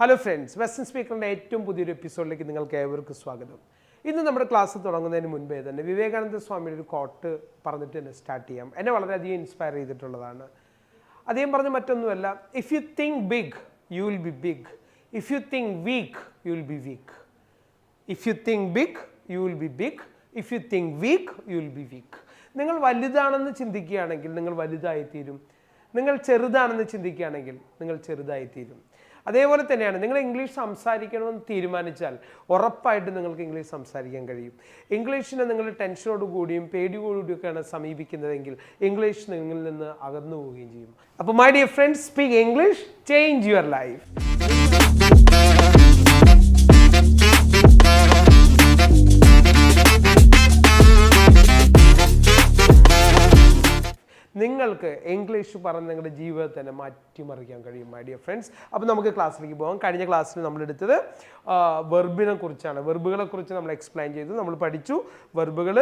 Hello friends Western സ്പീക്കറിന്റെ ഏറ്റവും പുതിയൊരു എപ്പിസോഡിലേക്ക് നിങ്ങൾക്ക് ഏവർക്കും സ്വാഗതം. ഇന്ന് നമ്മുടെ ക്ലാസ് തുടങ്ങുന്നതിന് മുൻപേ തന്നെ വിവേകാനന്ദ സ്വാമിയുടെ ഒരു കോട്ട് പറഞ്ഞിട്ട് തന്നെ സ്റ്റാർട്ട് ചെയ്യാം. എന്നെ വളരെയധികം ഇൻസ്പയർ ചെയ്തിട്ടുള്ളതാണ്. അദ്ദേഹം പറഞ്ഞ മറ്റൊന്നുമല്ല if you think big you will be big if you think weak you will be weak if you think big you will be big if you think weak you will be weak നിങ്ങൾ വലുതാണെന്ന് ചിന്തിക്കുകയാണെങ്കിൽ നിങ്ങൾ വലുതായിത്തീരും. നിങ്ങൾ ചെറുതാണെന്ന് ചിന്തിക്കുകയാണെങ്കിൽ നിങ്ങൾ ചെറുതായിത്തീരും. അതേപോലെ തന്നെയാണ് നിങ്ങൾ ഇംഗ്ലീഷ് സംസാരിക്കണമെന്ന് തീരുമാനിച്ചാൽ ഉറപ്പായിട്ട് നിങ്ങൾക്ക് ഇംഗ്ലീഷ് സംസാരിക്കാൻ കഴിയും. ഇംഗ്ലീഷിനെ നിങ്ങൾ ടെൻഷനോട് കൂടിയും പേടിയോടുകൂടിയൊക്കെയാണ് സമീപിക്കുന്നതെങ്കിൽ ഇംഗ്ലീഷ് നിങ്ങളിൽ നിന്ന് അകന്നു പോവുകയും ചെയ്യും. അപ്പോൾ my dear friends speak English change your life നിങ്ങൾക്ക് ഇംഗ്ലീഷ് പറഞ്ഞ് നിങ്ങളുടെ ജീവിതത്തെ തന്നെ മാറ്റിമറിക്കാൻ കഴിയും മൈ ഡിയർ ഫ്രണ്ട്സ് അപ്പോൾ നമുക്ക് ക്ലാസ്സിലേക്ക് പോകാം. കഴിഞ്ഞ ക്ലാസ്സിൽ നമ്മൾ എടുത്തത് വെർബിനെ കുറിച്ചാണ്. വെർബുകളെ കുറിച്ച് നമ്മൾ എക്സ്പ്ലെയിൻ ചെയ്തു. നമ്മൾ പഠിച്ചു. വെർബുകൾ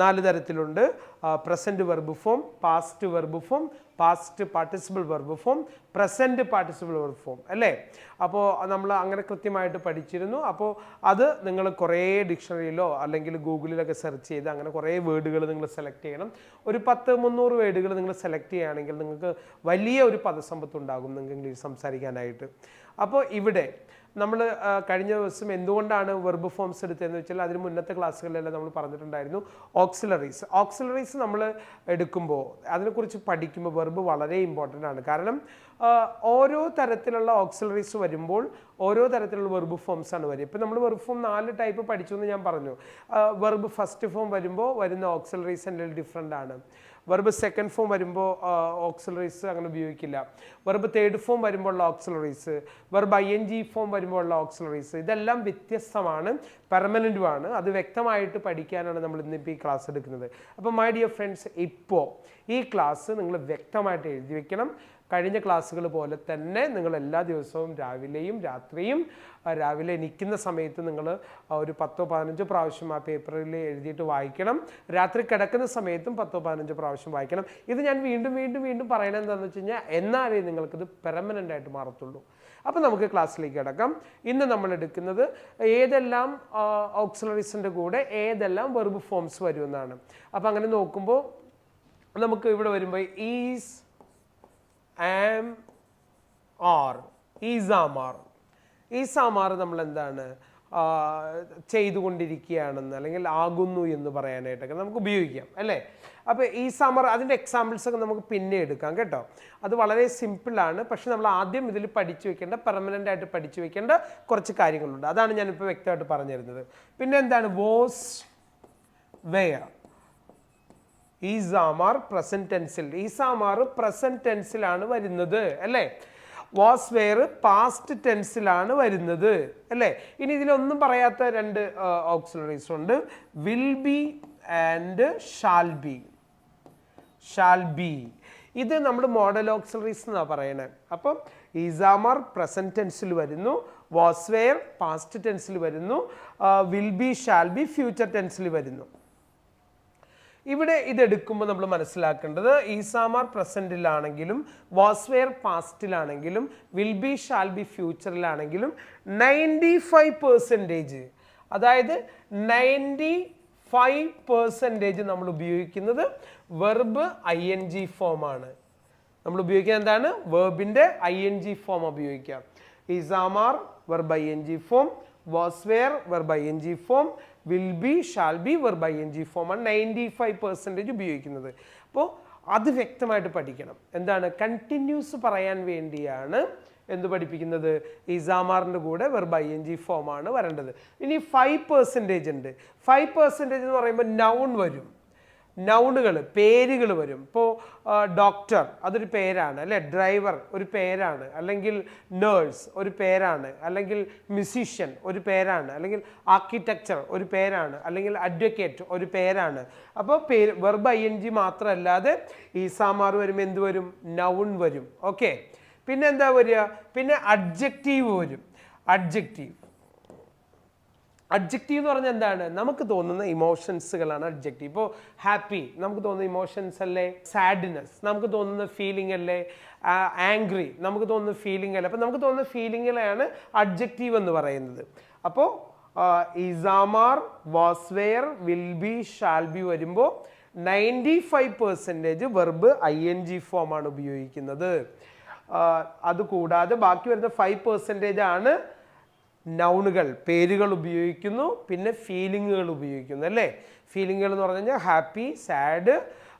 നാല് തരത്തിലുണ്ട്. Present verb form past verb form past participle verb form present participle verb form അല്ലേ? അപ്പോൾ നമ്മൾ അങ്ങനെ കൃത്യമായിട്ട് പഠിച്ചിരുന്നു. അപ്പോൾ അത് നിങ്ങൾ കുറേ ഡിക്ഷണറിയിലോ അല്ലെങ്കിൽ ഗൂഗിളിലൊക്കെ സെർച്ച് ചെയ്ത് അങ്ങനെ കുറേ വേർഡുകൾ നിങ്ങൾ സെലക്ട് ചെയ്യണം. ഒരു പത്ത് മുന്നൂറ് വേർഡുകൾ നിങ്ങൾ സെലക്ട് ചെയ്യുകയാണെങ്കിൽ നിങ്ങൾക്ക് വലിയ ഒരു പദസമ്പത്ത് ഉണ്ടാകും നിങ്ങൾക്ക് ഇംഗ്ലീഷ് സംസാരിക്കാനായിട്ട്. അപ്പോൾ ഇവിടെ നമ്മൾ കഴിഞ്ഞ ദിവസം എന്തുകൊണ്ടാണ് വെർബ് ഫോംസ് എടുത്തതെന്ന് വെച്ചാൽ അതിന് മുന്നത്തെ ക്ലാസ്സുകളിലെല്ലാം നമ്മൾ പറഞ്ഞിട്ടുണ്ടായിരുന്നു ഓക്സിലറീസ് ഓക്സിലറീസ് നമ്മൾ എടുക്കുമ്പോൾ അതിനെക്കുറിച്ച് പഠിക്കുമ്പോൾ വെർബ് വളരെ ഇമ്പോർട്ടന്റ് ആണ്. കാരണം ഓരോ തരത്തിലുള്ള ഓക്സിലറീസ് വരുമ്പോൾ ഓരോ തരത്തിലുള്ള വെർബ് ഫോംസ് ആണ് വരിക. ഇപ്പം നമ്മൾ വെർബ് ഫോം നാല് ടൈപ്പ് പഠിച്ചു എന്ന് ഞാൻ പറഞ്ഞു. വെർബ് ഫസ്റ്റ് ഫോം വരുമ്പോൾ വരുന്ന ഓക്സിലറീസ് എന്റെ ഡിഫറെന്റ് ആണ്. വെർബ് സെക്കൻഡ് ഫോം വരുമ്പോൾ ഓക്സിലറീസ് അങ്ങനെ ഉപയോഗിക്കില്ല. വെർബ് തേർഡ് ഫോം വരുമ്പോൾ ഉള്ള auxiliaries verb I N G form വരുമ്പോൾ ഉള്ള ഓക്സിലറീസ് ഇതെല്ലാം വ്യത്യസ്തമാണ് പെർമനന്റുമാണ് അത് വ്യക്തമായിട്ട് പഠിക്കാനാണ് നമ്മൾ ഇന്നിപ്പോൾ ഈ ക്ലാസ് എടുക്കുന്നത്. അപ്പോൾ മൈ ഡിയർ ഫ്രണ്ട്സ് ഇപ്പോൾ ഈ ക്ലാസ് നിങ്ങൾ വ്യക്തമായിട്ട് എഴുതി വെക്കണം. കഴിഞ്ഞ ക്ലാസ്സുകൾ പോലെ തന്നെ നിങ്ങൾ എല്ലാ ദിവസവും രാവിലെയും രാത്രിയും രാവിലെ നിൽക്കുന്ന സമയത്ത് നിങ്ങൾ ഒരു പത്തോ പതിനഞ്ചോ പ്രാവശ്യം ആ പേപ്പറിൽ എഴുതിയിട്ട് വായിക്കണം. രാത്രി കിടക്കുന്ന സമയത്തും പത്തോ പതിനഞ്ചോ പ്രാവശ്യം വായിക്കണം. ഇത് ഞാൻ വീണ്ടും വീണ്ടും വീണ്ടും പറയണത് എന്താണെന്ന് വെച്ച് കഴിഞ്ഞാൽ എന്നാലേ നിങ്ങൾക്കിത് പെർമനന്റ് ആയിട്ട് മാറത്തുള്ളൂ. അപ്പോൾ നമുക്ക് ക്ലാസ്സിലേക്ക് കിടക്കാം. ഇന്ന് നമ്മൾ എടുക്കുന്നത് ഏതെല്ലാം ഓക്സിലറീസിന്റെ കൂടെ ഏതെല്ലാം വെർബ് ഫോംസ് വരുമെന്നാണ്. അപ്പോൾ അങ്ങനെ നോക്കുമ്പോൾ നമുക്ക് ഇവിടെ വരുമ്പോൾ ഈസ് ആം ആർ ഈസാമാർ ഈസാമാർ നമ്മൾ എന്താണ് ചെയ്തുകൊണ്ടിരിക്കുകയാണെന്ന് അല്ലെങ്കിൽ ആകുന്നു എന്ന് പറയാനായിട്ടൊക്കെ നമുക്ക് ഉപയോഗിക്കാം അല്ലേ? അപ്പോൾ ഈ ഈസാമാർ അതിന്റെ എക്സാമ്പിൾസൊക്കെ നമുക്ക് പിന്നെ എടുക്കാം കേട്ടോ. അത് വളരെ സിമ്പിളാണ് പക്ഷെ നമ്മൾ ആദ്യം ഇതിൽ പഠിച്ചു വെക്കേണ്ട പെർമനന്റ് ആയിട്ട് പഠിച്ചു വെക്കേണ്ട കുറച്ച് കാര്യങ്ങളുണ്ട്. അതാണ് ഞാനിപ്പോൾ വ്യക്തമായിട്ട് പറഞ്ഞിരുന്നത്. പിന്നെ എന്താണ്? Was were is am are present ടെൻസിൽ is am are present ടെൻസിലാണ് വരുന്നത് അല്ലേ? വാസ് വെയർ പാസ്റ്റ് ടെൻസിലാണ് വരുന്നത് അല്ലേ? ഇനി ഇതിലൊന്നും പറയാത്ത രണ്ട് ഓക്സിലറീസ് ഉണ്ട്. Will be and shall be shall be ഇത് നമ്മൾ മോഡൽ ഓക്സിലറീസ് എന്നാണ് പറയണത് അപ്പം ഈസാമാർ പ്രസന്റ് ടെൻസിൽ വരുന്നു വാസ് വെയർ പാസ്റ്റ് ടെൻസിൽ വരുന്നു will be shall be future ടെൻസിൽ വരുന്നു. ഇവിടെ ഇതെടുക്കുമ്പോൾ നമ്മൾ മനസ്സിലാക്കേണ്ടത് ഈസാമാർ പ്രസന്റിലാണെങ്കിലും വാസ്വെയർ പാസ്റ്റിലാണെങ്കിലും വിൽ ബി ഷാൽ ബി ഫ്യൂച്ചറിലാണെങ്കിലും നയന്റി ഫൈവ് പെർസെന്റേജ് അതായത് നയന്റി ഫൈവ് പെർസെന്റേജ് നമ്മൾ ഉപയോഗിക്കുന്നത് വെർബ് ഐ എൻ ജി ഫോമാണ് നമ്മൾ ഉപയോഗിക്കുന്നത് എന്താണ്? വെർബിന്റെ ഐ എൻ ജി ഫോം ഉപയോഗിക്കാം. Is am are verb I N G form was were verb I N G form will be shall be verb I N G ഫോമാണ് ninety five percentage ഉപയോഗിക്കുന്നത്. അപ്പോൾ അത് വ്യക്തമായിട്ട് പഠിക്കണം. എന്താണ്? കണ്ടിന്യൂസ് പറയാൻ വേണ്ടിയാണ് എന്ത് പഠിപ്പിക്കുന്നത്? ഇസാമാറിന്റെ കൂടെ വെർബ് ഐ എൻ ജി ഫോമാണ് വരേണ്ടത്. ഇനി ഫൈവ് പെർസെന്റേജ് ഉണ്ട്. ഫൈവ് പെർസെന്റേജ് എന്ന് പറയുമ്പോൾ നൗൺ വരും. നൗണുകൾ പേരുകൾ വരും. ഇപ്പോൾ ഡോക്ടർ അതൊരു പേരാണ് അല്ലെ? ഡ്രൈവർ ഒരു പേരാണ് അല്ലെങ്കിൽ നേഴ്സ് ഒരു പേരാണ് അല്ലെങ്കിൽ മ്യൂസീഷ്യൻ ഒരു പേരാണ് അല്ലെങ്കിൽ ആർക്കിടെക്ചർ ഒരു പേരാണ് അല്ലെങ്കിൽ അഡ്വക്കേറ്റ് ഒരു പേരാണ്. അപ്പോൾ പേര് വെർബ് ഐ എൻ ജി മാത്രമല്ലാതെ ഈസാമാർ വരും എന്ത് വരും? നൗൺ വരും. ഓക്കെ പിന്നെ എന്താ വരിക? പിന്നെ അഡ്ജക്റ്റീവ് വരും. അഡ്ജക്റ്റീവ് അഡ്ജക്റ്റീവ് എന്ന് പറഞ്ഞാൽ എന്താണ്? നമുക്ക് തോന്നുന്ന ഇമോഷൻസുകളാണ് അഡ്ജക്റ്റീവ് ഇപ്പോൾ ഹാപ്പി നമുക്ക് തോന്നുന്ന ഇമോഷൻസ് അല്ലേ? സാഡ്നെസ് നമുക്ക് തോന്നുന്ന ഫീലിംഗ് അല്ലേ? ആംഗ്രി നമുക്ക് തോന്നുന്ന ഫീലിംഗ് അല്ലേ? അപ്പോൾ നമുക്ക് തോന്നുന്ന ഫീലിംഗുകളെയാണ് അഡ്ജക്റ്റീവ് എന്ന് പറയുന്നത്. അപ്പോൾ is am are was were will be shall be വരുമ്പോൾ ninety five percentage verb I N G ഫോമാണ് ഉപയോഗിക്കുന്നത്. അതുകൂടാതെ ബാക്കി വരുന്ന ഫൈവ് പെർസെന്റേജ് ആണ് നൗണുകൾ പേരുകൾ ഉപയോഗിക്കുന്നു പിന്നെ ഫീലിങ്ങുകൾ ഉപയോഗിക്കുന്നു അല്ലേ? ഫീലിങ്ങുകൾ എന്ന് പറഞ്ഞു കഴിഞ്ഞാൽ ഹാപ്പി സാഡ്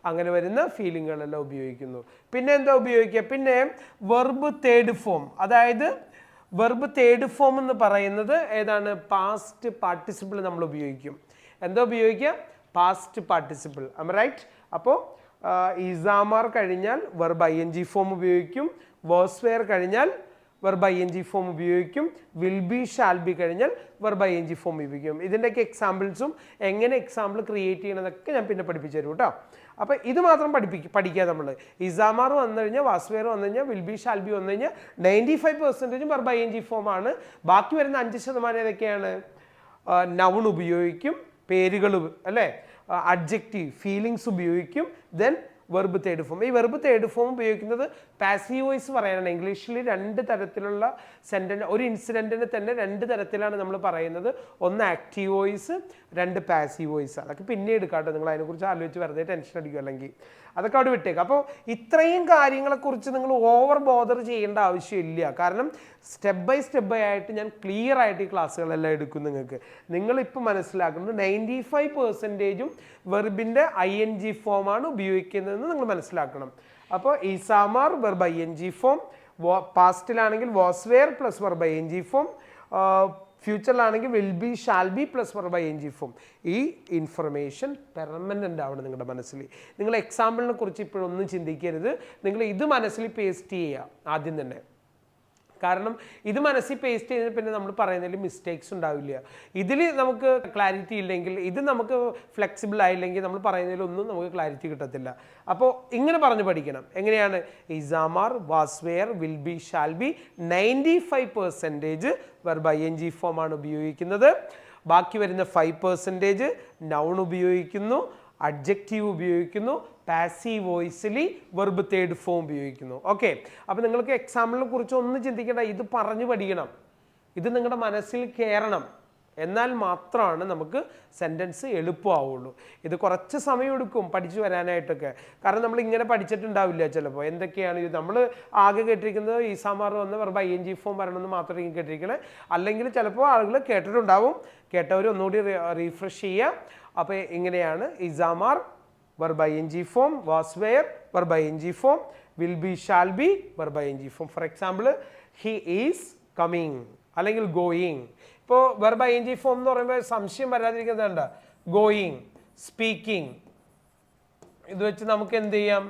അങ്ങനെ വരുന്ന ഫീലിങ്ങുകളെല്ലാം ഉപയോഗിക്കുന്നു. പിന്നെ എന്താ ഉപയോഗിക്കുക? പിന്നെ വെർബ് തേർഡ് ഫോം അതായത് വെർബ് തേർഡ് ഫോം എന്ന് പറയുന്നത് ഏതാണ്? പാസ്റ്റ് പാർട്ടിസിപ്പിൾ നമ്മൾ ഉപയോഗിക്കും. എന്താ ഉപയോഗിക്കുക? പാസ്റ്റ് പാർട്ടിസിപ്പിൾ അമ റൈറ്റ് അപ്പോൾ ഇസാമാർ കഴിഞ്ഞാൽ verb I N G form ഉപയോഗിക്കും വേഴ്സ്വെയർ കഴിഞ്ഞാൽ വെർബ് എൻ ജി ഫോം ഉപയോഗിക്കും. വിൽ ബി ഷാൽ ബി കഴിഞ്ഞാൽ വെർബ് എൻ ജി ഫോം ഉപയോഗിക്കും ഇതിന്റെയൊക്കെ എക്സാമ്പിൾസും എങ്ങനെ എക്സാമ്പിൾ ക്രിയേറ്റ് ചെയ്യണമെന്നൊക്കെ ഞാൻ പിന്നെ പഠിപ്പിച്ചു തരും കേട്ടോ. അപ്പോൾ ഇത് മാത്രം പഠിപ്പിക്കുക പഠിക്കുക നമ്മൾ ഇസാമാർ വന്നു കഴിഞ്ഞാൽ വാസ്വേർ വന്നു കഴിഞ്ഞാൽ വിൽ ബി ഷാൽ ബി വന്നു കഴിഞ്ഞാൽ നയന്റി ഫൈവ് പെർസെന്റേജും വെർബ് എൻ ജി ഫോം ആണ്. ബാക്കി വരുന്ന അഞ്ച് ശതമാനം ഏതൊക്കെയാണ്? നൗൺ ഉപയോഗിക്കും പേരുകൾ അല്ലേ? അഡ്ജക്റ്റീവ് ഫീലിങ്സ് ഉപയോഗിക്കും. ദെൻ വെർബ് തേർഡ് ഫോം ഈ വെർബ് തേർഡ് ഫോം ഉപയോഗിക്കുന്നത് പാസീവ് വോയിസ് പറയാനാണ്. ഇംഗ്ലീഷിൽ രണ്ട് തരത്തിലുള്ള സെന്റൻസ് ഒരു ഇൻസിഡന്റിന് തന്നെ രണ്ട് തരത്തിലാണ് നമ്മൾ പറയുന്നത്. ഒന്ന് ആക്റ്റീവ് വോയിസ് രണ്ട് പാസീവ് വോയിസ് അതൊക്കെ പിന്നെ എടുക്കാട്ടോ നിങ്ങൾ അതിനെക്കുറിച്ച് ആലോചിച്ച് വെറുതെ ടെൻഷൻ അടിക്കും അല്ലെങ്കിൽ. അതൊക്കെ അവിടെ വിട്ടേക്ക്. അപ്പോൾ ഇത്രയും കാര്യങ്ങളെക്കുറിച്ച് നിങ്ങൾ ഓവർ ബോദർ ചെയ്യേണ്ട ആവശ്യമില്ല. കാരണം സ്റ്റെപ്പ് ബൈ സ്റ്റെപ്പ് ബൈ ആയിട്ട് ഞാൻ ക്ലിയർ ആയിട്ട് ഈ ക്ലാസ്സുകളെല്ലാം എടുക്കും നിങ്ങൾക്ക്. നിങ്ങളിപ്പോൾ മനസ്സിലാക്കുന്നത് നയന്റി ഫൈവ് പെർസെന്റേജും വെർബിന്റെ ഐ എൻ ജി ഫോമാണ് ഉപയോഗിക്കുന്നതെന്ന് നിങ്ങൾ മനസ്സിലാക്കണം. അപ്പോൾ is am are verb I N G form പാസ്റ്റിലാണെങ്കിൽ was were plus verb I N G form ഫ്യൂച്ചറിലാണെങ്കിൽ will be shall be plus verb N G form ഈ ഇൻഫർമേഷൻ പെർമനന്റ് ആവണം നിങ്ങളുടെ മനസ്സിൽ. നിങ്ങൾ എക്സാമ്പിളിനെ കുറിച്ച് ഇപ്പോഴൊന്നും ചിന്തിക്കരുത്. നിങ്ങൾ ഇത് മനസ്സിൽ പേസ്റ്റ് ചെയ്യുക. ആദ്യം തന്നെ. കാരണം ഇത് മനസ്സിൽ പേസ്റ്റ് ചെയ്ത് പിന്നെ നമ്മൾ പറയുന്നതിൽ മിസ്റ്റേക്സ് ഉണ്ടാവില്ല. ഇതിൽ നമുക്ക് ക്ലാരിറ്റി ഇല്ലെങ്കിൽ ഇത് നമുക്ക് ഫ്ലെക്സിബിൾ ആയില്ലെങ്കിൽ നമ്മൾ പറയുന്നതിലൊന്നും നമുക്ക് ക്ലാരിറ്റി കിട്ടത്തില്ല. അപ്പോൾ ഇങ്ങനെ പറഞ്ഞ് പഠിക്കണം. എങ്ങനെയാണ്? Is am are was were will be shall be ninety five percentage verb I N G ഫോമാണ് ഉപയോഗിക്കുന്നത്. ബാക്കി വരുന്ന ഫൈവ് പെർസെന്റേജ് നൗൺ ഉപയോഗിക്കുന്നു. അഡ്ജക്റ്റീവ് ഉപയോഗിക്കുന്നു പാസീവ് വോയിസിലി വെർബ് തേർഡ് ഫോം ഉപയോഗിക്കുന്നു. ഓക്കെ അപ്പോൾ നിങ്ങൾക്ക് എക്സാമ്പിളിനെ കുറിച്ച് ഒന്നും ചിന്തിക്കേണ്ട. ഇത് പറഞ്ഞു പഠിക്കണം. ഇത് നിങ്ങളുടെ മനസ്സിൽ കയറണം എന്നാൽ മാത്രമാണ് നമുക്ക് സെന്റൻസ് എളുപ്പമാവുള്ളൂ. ഇത് കുറച്ച് സമയം എടുക്കും പഠിച്ചു വരാനായിട്ടൊക്കെ. കാരണം നമ്മൾ ഇങ്ങനെ പഠിച്ചിട്ടുണ്ടാവില്ല ചിലപ്പോൾ. എന്തൊക്കെയാണ് ഇത്? നമ്മൾ ആകെ കേട്ടിരിക്കുന്നത് ഈ സാമാർ വന്ന വെറുതെ ഐ എൻ ജി ഫോം വരണമെന്ന് മാത്രമേ കേട്ടിരിക്കണേ. അല്ലെങ്കിൽ ചിലപ്പോൾ ആളുകൾ കേട്ടിട്ടുണ്ടാവും. കേട്ടവർ ഒന്നുകൂടി റീഫ്രഷ് ചെയ്യുക. അപ്പോൾ ഇങ്ങനെയാണ് is am are were ing I N G form will be shall be I N G form for example he is coming അല്ലെങ്കിൽ ഗോയിങ് ഇപ്പോൾ verb I N G form എന്ന് പറയുമ്പോൾ സംശയം വരാതിരിക്കുന്നുണ്ട് ഗോയിങ് സ്പീക്കിംഗ് ഇത് വെച്ച് നമുക്ക് എന്ത് ചെയ്യാം?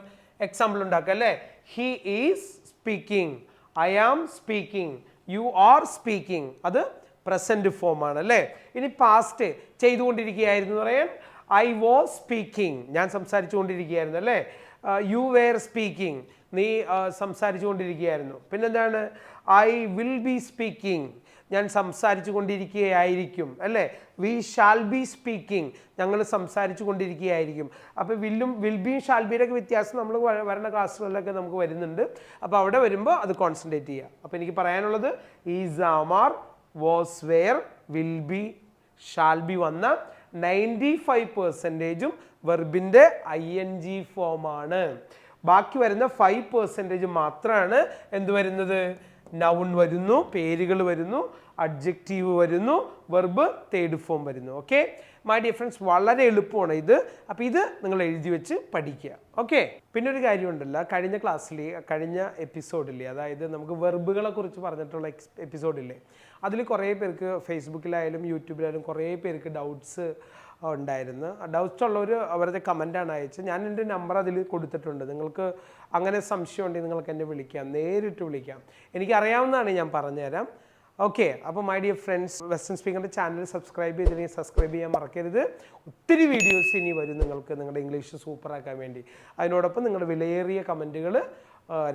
എക്സാമ്പിൾ ഉണ്ടാക്കാം അല്ലേ? He is speaking I am speaking you are speaking അത് പ്രസന്റ് ഫോം ആണ് അല്ലേ? ഇനി പാസ്റ്റ് ചെയ്തുകൊണ്ടിരിക്കുകയായിരുന്നു എന്ന് പറയാൻ ഐ വാസ് സ്പീക്കിംഗ് ഞാൻ സംസാരിച്ചുകൊണ്ടിരിക്കുകയായിരുന്നു അല്ലേ? യു വെയർ സ്പീക്കിംഗ് നീ സംസാരിച്ചു കൊണ്ടിരിക്കുകയായിരുന്നു പിന്നെന്താണ്? ഐ വിൽ ബി സ്പീക്കിംഗ് ഞാൻ സംസാരിച്ചു കൊണ്ടിരിക്കുകയായിരിക്കും അല്ലേ? വി ഷാൽ ബി സ്പീക്കിംഗ് ഞങ്ങൾ സംസാരിച്ചു കൊണ്ടിരിക്കുകയായിരിക്കും. അപ്പോൾ വില്ലും വിൽ ബി ഷാൽ ബിയുടെയൊക്കെ വ്യത്യാസം നമ്മൾ വരണ ക്ലാസ്സുകളിലൊക്കെ നമുക്ക് വരുന്നുണ്ട്. അപ്പോൾ അവിടെ വരുമ്പോൾ അത് കോൺസെൻട്രേറ്റ് ചെയ്യുക. അപ്പോൾ എനിക്ക് പറയാനുള്ളത് is am are was were will be shall be വന്ന നയന്റി ഫൈവ് പെർസെന്റേജും വെർബിന്റെ ഐ എൻ ജി ഫോമാണ് ബാക്കി വരുന്ന ഫൈവ് പെർസെന്റേജ് മാത്രമാണ് എന്ത് വരുന്നത്? നൗൺ വരുന്നു പേരുകൾ വരുന്നു അഡ്ജക്റ്റീവ് വരുന്നു വെർബ് തേർഡ് ഫോം വരുന്നു. ഓക്കെ മൈ ഡിയർ ഫ്രണ്ട്സ് വളരെ എളുപ്പമാണ് ഇത്. അപ്പോൾ ഇത് നിങ്ങൾ എഴുതി വെച്ച് പഠിക്കുക. ഓക്കെ പിന്നെ ഒരു കാര്യമുണ്ടല്ലോ. കഴിഞ്ഞ ക്ലാസ്സിൽ കഴിഞ്ഞ എപ്പിസോഡില്ലേ അതായത് നമുക്ക് വെർബുകളെ കുറിച്ച് പറഞ്ഞിട്ടുള്ള എക്സ് എപ്പിസോഡില്ലേ അതിൽ കുറേ പേർക്ക് ഫേസ്ബുക്കിലായാലും യൂട്യൂബിലായാലും കുറേ പേർക്ക് ഡൗട്ട്സ് ഉണ്ടായിരുന്നു. ഡൗട്ട്സ് ഉള്ളവർ അവരുടെ കമന്റാണ് അയച്ചത്. ഞാൻ എന്റെ നമ്പർ അതിൽ കൊടുത്തിട്ടുണ്ട്. നിങ്ങൾക്ക് അങ്ങനെ സംശയം ഉണ്ടെങ്കിൽ നിങ്ങൾക്ക് എന്നെ വിളിക്കാം നേരിട്ട് വിളിക്കാം. എനിക്കറിയാവുന്നതാണ് ഞാൻ പറഞ്ഞുതരാം. ഓക്കെ അപ്പോൾ മൈ ഡിയർ ഫ്രണ്ട്സ് വെസ്റ്റേൺ സ്പീക്കറിന്റെ ചാനൽ സബ്സ്ക്രൈബ് ചെയ്തില്ലെങ്കിൽ സബ്സ്ക്രൈബ് ചെയ്യാൻ മറക്കരുത്. ഒത്തിരി വീഡിയോസ് ഇനി വരും നിങ്ങൾക്ക് നിങ്ങളുടെ ഇംഗ്ലീഷ് സൂപ്പറാക്കാൻ വേണ്ടി. അതിനോടൊപ്പം നിങ്ങളുടെ വിലയേറിയ കമന്റുകൾ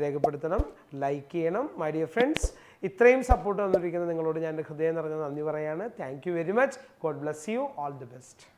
രേഖപ്പെടുത്തണം ലൈക്ക് ചെയ്യണം. മൈ ഡിയർ ഫ്രണ്ട്സ് ഇത്രയും സപ്പോർട്ട് തന്നിരിക്കുന്ന നിങ്ങളോട് ഞാൻ ഹൃദയം നിറഞ്ഞ നന്ദി പറയാണ്. Thank you very much God bless you all the best